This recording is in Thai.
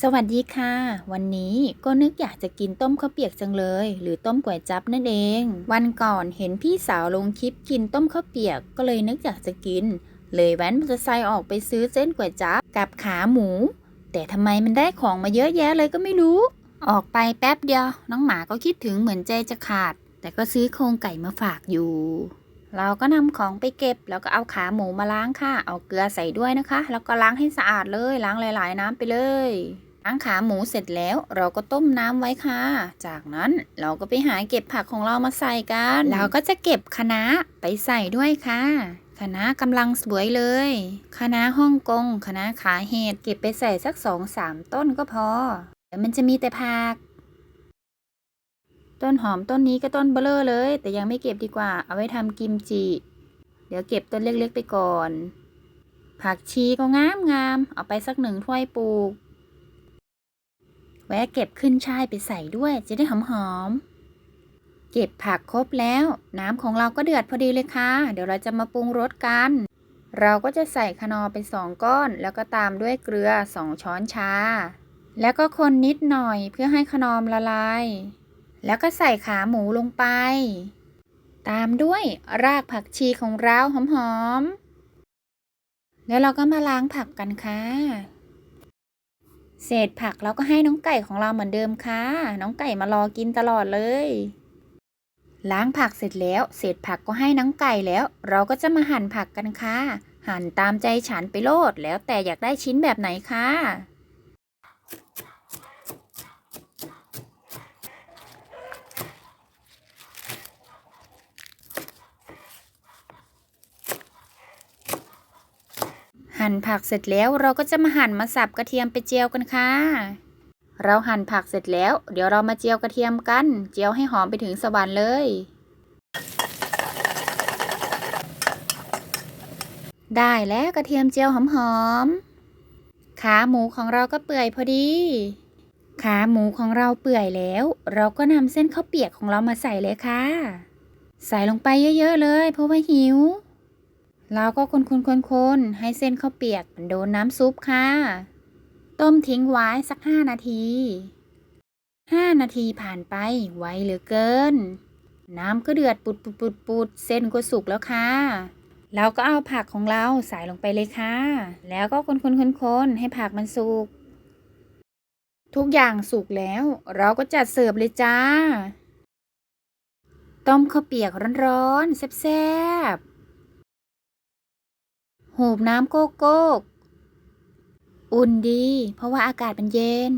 สวัสดีค่ะ วันนี้ก็นึกอยากจะกินต้มข้าวเปียกจังเลย หรือต้มก๋วยจั๊บนั่นเอง วันก่อนเห็นพี่สาวลงคลิปกินต้มข้าวเปียกก็เลยนึกอยากจะกิน เลยแว้นมอเตอร์ไซค์ออกไปซื้อเส้นก๋วยจั๊บกับขาหมู แต่ทำไมมันได้ของมาเยอะแยะเลยก็ไม่รู้ ออกไปแป๊บเดียว น้องหมาก็คิดถึงเหมือนใจจะขาด แต่ก็ซื้อโครงไก่มาฝากอยู่ เราก็นำของไปเก็บ แล้วก็เอาขาหมูมาล้างค่ะ เอาเกลือใส่ด้วยนะคะ แล้วก็ล้างให้สะอาดเลย ล้างหลาย ๆ น้ำไปเลย ล้างขาหมูเสร็จแล้ว เราก็ต้มน้ำไว้ค่ะ จากนั้นเราก็ไปหาเก็บผักของเรามาใส่กัน เราก็จะเก็บคะน้าไปใส่ด้วยค่ะคะน้ากำลังสวยเลยคะน้าฮ่องกงคะน้าขาเห็ดเก็บไปใส่สักสองสามต้นก็พอ เดี๋ยวมันจะมีแต่ผัก ต้นหอมต้นนี้ก็ต้นเบลอเลย แต่ยังไม่เก็บดีกว่า เอาไว้ทำกิมจิ เดี๋ยวเก็บต้นเล็กๆไปก่อน ผักชีก็งามงามเอาไปสักหนึ่งถ้วยปลูก แวะเก็บขึ้นช่ายไปใส่ด้วย จะได้หอมๆเก็บผักครบแล้ว น้ำของเราก็เดือดพอดีเลยค่ะ เดี๋ยวเราจะมาปรุงรสกัน เราก็จะใส่คนอไปสองก้อน แล้วก็ตามด้วยเกลือสองช้อนชา แล้วก็คนนิดหน่อยเพื่อให้คนอมละลาย แล้วก็ใส่ขาหมูลงไป ตามด้วยรากผักชีของเราหอมๆ แล้วเราก็มาล้างผักกันค่ะ เศษผักเราก็ให้น้องไก่ของเราเหมือนเดิมค่ะ น้องไก่มารอกินตลอดเลย ล้างผักเสร็จแล้ว เศษผักก็ให้น้องไก่แล้ว เราก็จะมาหั่นผักกันค่ะ หั่นตามใจฉันไปโลดแล้วแต่อยากได้ชิ้นแบบไหนค่ะ หั่นผักเสร็จแล้วเราก็จะมาหั่นมาสับกระเทียมไปเจียวกันค่ะ เราหั่นผักเสร็จแล้ว เดี๋ยวเรามาเจียวกระเทียมกัน เจียวให้หอมไปถึงสวรรค์เลย ได้แล้วกระเทียมเจียวหอมๆ ขาหมูของเราก็เปื่อยพอดี ขาหมูของเราเปื่อยแล้ว เราก็นำเส้นข้าวเปียกของเรามาใส่เลยค่ะ ใส่ลงไปเยอะๆเลยเพราะว่าหิว เราก็คนๆๆๆให้เส้นข้าวเปียกมันโดนน้ำซุปค่ะ ต้มทิ้งไว้สักห้านาทีห้านาทีผ่านไปไวเหลือเกิน น้ำก็เดือดปุดปุดปุดปุดเส้นก็สุกแล้วค่ะเราก็เอาผักของเราใส่ลงไปเลยค่ะ แล้วก็คนๆๆๆให้ผักมันสุก ทุกอย่างสุกแล้ว เราก็จัดเสิร์ฟเลยจ้า ต้มข้าวเปียกร้อนๆแซ่บๆ หูบน้ำโกโก้ อุ่นดี เพราะว่าอากาศมันเย็น